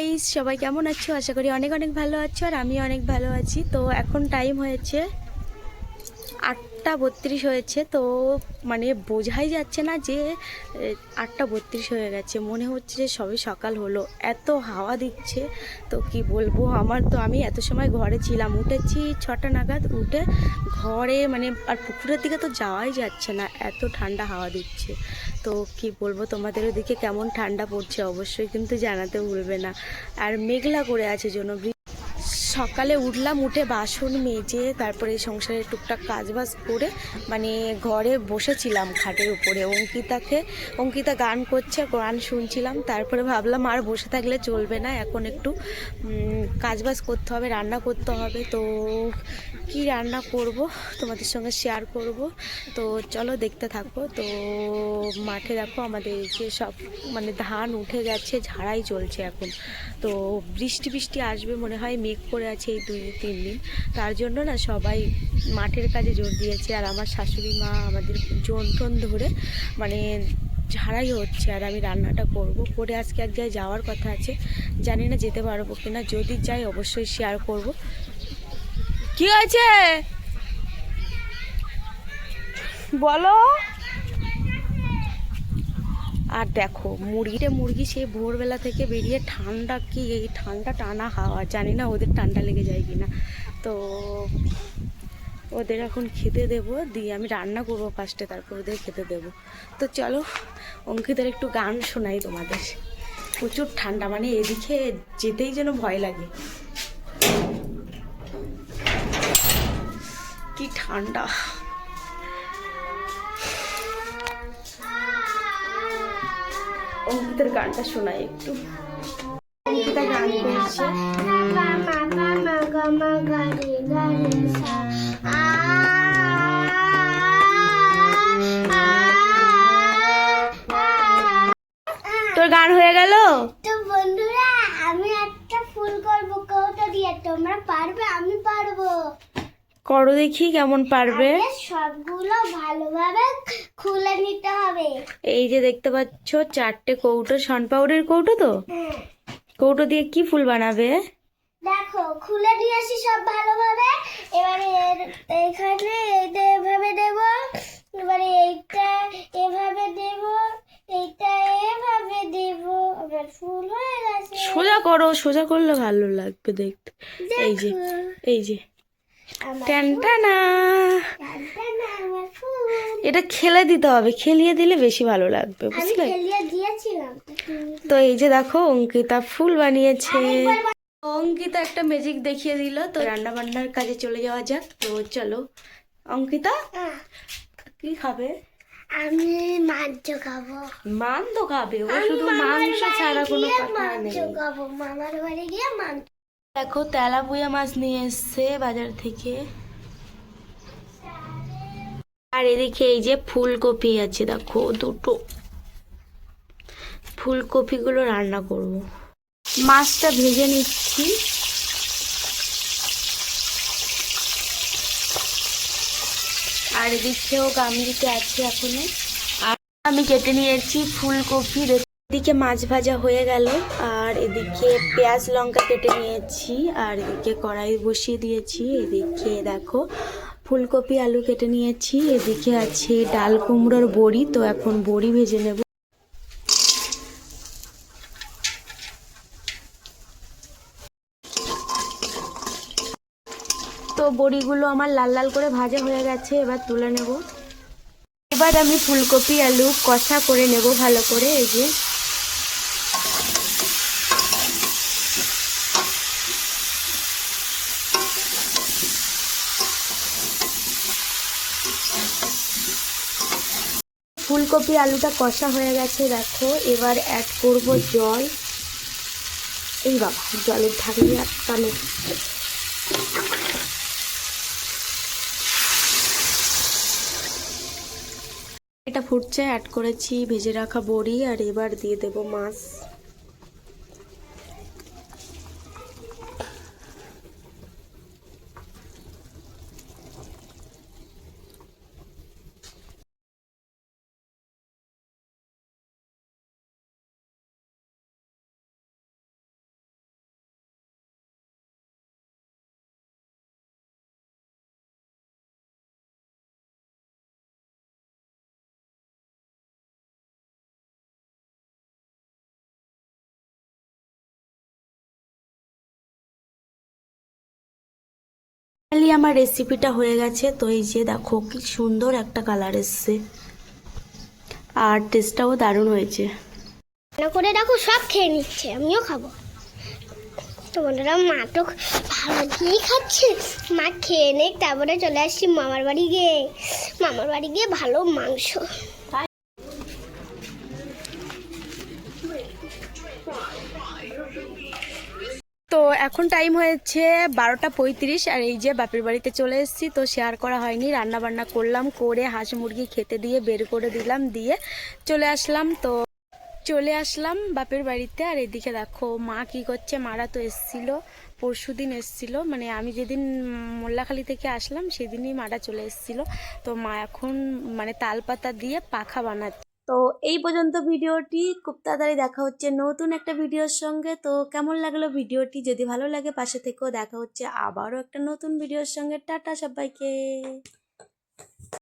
Guys সবাই কেমন আছো? আশা করি অনেক অনেক ভালো আছো আর আমি অনেক ভালো আছি। তো এখন টাইম হয়েছে আটটা বত্রিশ হয়েছে, তো মানে বোঝাই যাচ্ছে না যে আটটা বত্রিশ হয়ে গেছে। মনে হচ্ছে যে সবে সকাল হলো। এত হাওয়া দিচ্ছে, তো কি বলব? আমার তো, আমি এত সময় ঘরে ছিলাম। উঠেছি ছটা নাগাদ, উঠে ঘরে মানে আর পুকুরের দিকে তো যাওয়াই যাচ্ছে না। এত ঠান্ডা হাওয়া দিচ্ছে। তো কি বলব তোমাদের ওদিকে কেমন ঠান্ডা পড়ছে? অবশ্যই কিন্তু জানাতে ভুলবে না। আর মেঘলা করে আছে জন্য সকালে উঠলাম, উঠে বাসন মেজে, তারপরে সংসারের টুকটাক কাজবাজ করে মানে ঘরে বসেছিলাম খাটের উপরে। অঙ্কিতাকে, অঙ্কিতা গান করছে, গান শুনছিলাম, তারপরে ভাবলাম আর বসে থাকলে চলবে না, এখন একটু কাজবাজ করতে হবে, রান্না করতে হবে। তো কি রান্না করব তোমাদের সঙ্গে শেয়ার করব। তো চলো দেখতে থাকব তো মাঠে দেখো আমাদের যে সব মানে ধান উঠে গেছে, ঝাড়াই চলছে এখন। তো বৃষ্টি বৃষ্টি আসবে মনে হয়, মেঘ করে আছে এই দুই, তিন দিন। তার জন্য না সবাই মাঠের কাজে জোর দিয়েছে। আর আমার শাশুড়ি মা আমাদের জন টন ধরে মানে ঝাড়াই হচ্ছে, আর আমি রান্নাটা করব। করে আজকে এক জায়গায় যাওয়ার কথা আছে। জানি না যেতে পারব কিনা। যদি যাই অবশ্যই শেয়ার করব। কি হয়েছে? বলো। আর দেখো, মুরগিটা মুরগি সেই ভোরবেলা থেকে বেরিয়ে ঠান্ডা কি, এই ঠান্ডা টানা হাওয়া, জানি না ওদের ঠান্ডা লেগে যায় কি না তো ওদের এখন খেতে দেব, দিয়ে আমি রান্না করব ফার্স্টে, তারপর ওদের খেতে দেব। তো চলো, অঙ্কিতের একটু গান শোনাই তোমাদের। প্রচুর ঠান্ডা মানে এদিকে যেতেই যেন ভয় লাগে। কি ঠান্ডা। অঙ্কিতের গানটা শোনাই একটু। তোর গান হয়ে গেল? তো বন্ধুরা, আমি একটা ফুল করব, কৌটা দিয়ে। তোমরা পারবে, আমি পারব। করো দেখি কেমন পারবে। সবগুলো ভালোভাবে খুলে নিতে হবে। এই যে দেখতে পাচ্ছ চারটে কৌটো সনপাউডারের কৌটো তো? হ্যাঁ। কৌটো দিয়ে কি ফুল বানাবে? দেখো খুলে আসি সব ভালোভাবে। এবারে এখানে এইটা এভাবে দেব। এবারে এইটা এভাবে দেব এইটা এভাবে দেব। আমার ফুল হয়ে গেছে। সোজা করো সোজা করলে ভালো লাগবে দেখতে। এই যে এই যে। ট্যানটানা এটা খেলে দিতে হবে খেলিয়ে দিলে বেশি ভালো লাগবে বুঝলে? তো এই যে দেখো অঙ্কিতা ফুল বানিয়েছে। অঙ্কিতা একটা ম্যাজিক দেখিয়ে দিল তো রান্না বান্নার কাজে চলে যাওয়া যাক তো চলো। অঙ্কিতা কি খাবে? আমি মাংস খাব। মান তো খাবে ও শুধু মাংস ছাড়া কোনো কথা নেই। খাব মামার বাড়ি গিয়ে মাংস দেখো তেলাপুয়া মাছ নিয়ে এসছে বাজার থেকে। আর এদিকে এই যে ফুলকপি আছে, দেখো দুটো। ফুলকপিগুলো রান্না করব। মাছটা ভেজে নিচ্ছি। আর এদিকেও গামলিতে আছে এখনও। আর আমি কেটে নিয়েছি ফুলকপি। এদিকে মাছ ভাজা হয়ে গেল, আর এদিকে পেঁয়াজ লঙ্কা কেটে নিয়েছি, আর এদিকে কড়াই বসিয়ে দিয়েছি, এদিকে দেখো ফুলকপি, আলু কেটে নিয়েছি, এদিকে আছে ডাল কুমড়োর বড়ি, তো এখন বড়ি ভেজে নেব। তো বড়িগুলো আমার লাল লাল করে ভাজা হয়ে গেছে, এবার তুলে নেব। এবার আমি ফুলকপি, আলু কষা করে নেব ভালো করে, এই যে। ফুলকপি আলুটা কষা হয়ে গেছে, দেখো। এবার অ্যাড করব জল। এই বাবা, জলের ঢাকনি আটকানো এটা ফুটছে অ্যাড করেছি, ভেজে রাখা বড়ি, আর এবার দিয়ে দেব মাছ। ফাইনালি আমার রেসিপিটা হয়ে গেছে, তো এই যে দেখো কি সুন্দর একটা কালার এসছে। আর টেস্টটাও দারুণ হয়েছে। রান্না করে দেখো, সব খেয়ে নিচ্ছে, আমিও খাব। তো বন্ধুরা, মা তো ভালো দিয়েই খাচ্ছে। মা খেয়ে নে, তারপরে চলে আসছি মামার বাড়ি গিয়ে। মামার বাড়ি গিয়ে ভালো মাংস। এখন টাইম হয়েছে বারোটা পঁয়ত্রিশ আর এই যে বাপের বাড়িতে চলে এসেছি, তো শেয়ার করা হয়নি। রান্না বান্না করলাম, করে হাঁস মুরগি খেতে দিয়ে বের করে দিলাম, দিয়ে চলে আসলাম। তো চলে আসলাম বাপের বাড়িতে আর এদিকে দেখো, মা কি করছে? মারা তো এসছিল পরশু দিন এসছিল। মানে আমি যেদিন মোল্লাখালি থেকে আসলাম, সেদিনই মারা চলে এসছিল। তো মা এখন মানে তালপাতা দিয়ে পাখা বানাচ্ছে। তো এই পর্যন্ত ভিডিওটি। খুব তাড়াতাড়ি দেখা হচ্ছে নতুন একটা ভিডিওর সঙ্গে। তো কেমন লাগল ভিডিওটি? যদি ভালো লাগে পাশে থেকেও দেখা হচ্ছে আবারও একটা নতুন ভিডিওর সঙ্গে। টাটা সবাইকে।